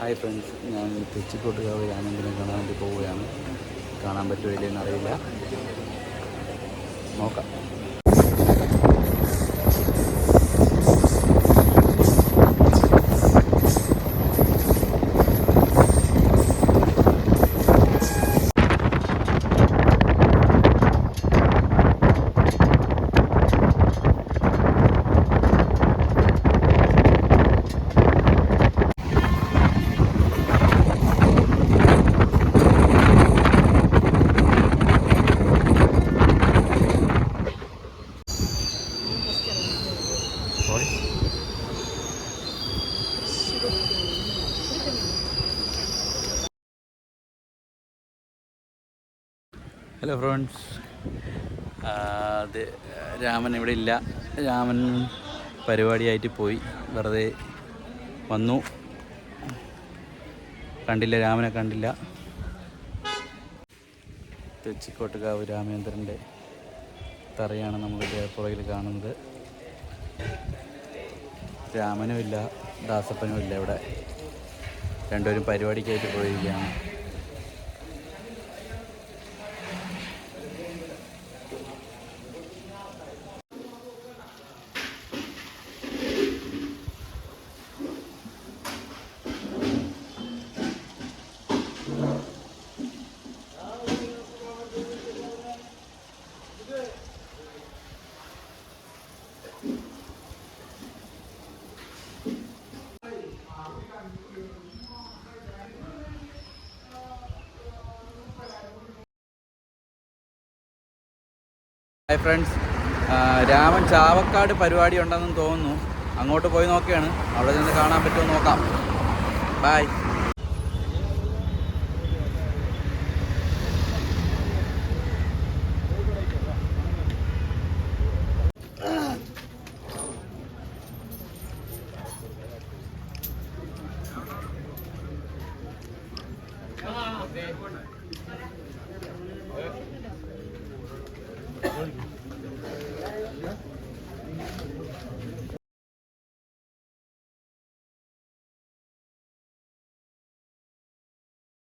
Hi friends ഞാൻ തെച്ചിക്കോട്ടുകാവ് രാമേന്ദ്രനെ കാണാൻ വേണ്ടി പോവുകയാണ്. കാണാൻ പറ്റുമോ ഇല്ലെന്നറിയില്ല നോക്കാം. സോറി ഹലോ ഫ്രണ്ട്സ് അത് രാമൻ ഇവിടെ ഇല്ല. രാമൻ പരിപാടിയായിട്ട് പോയി. വെറുതെ വന്നു. കണ്ടില്ല രാമനെ കണ്ടില്ല. തെച്ചിക്കോട്ടുകാവ് രാമേന്ദ്രന്റെ തറയാണ് നമ്മൾ പുറകിൽ കാണുന്നത്. രാമനും ദാസപ്പനുമില്ല ഇവിടെ. രണ്ടുപേരും പരിപാടിക്കായിട്ട് പോയിരിക്കുകയാണ്. ഹായ് ഫ്രണ്ട്സ് രാമൻ ചാവക്കാട് പരിപാടി ഉണ്ടെന്ന് തോന്നുന്നു. അങ്ങോട്ട് പോയി നോക്കുകയാണ് അവിടെ നിന്ന് കാണാൻ പറ്റുമോ നോക്കാം. ബായ്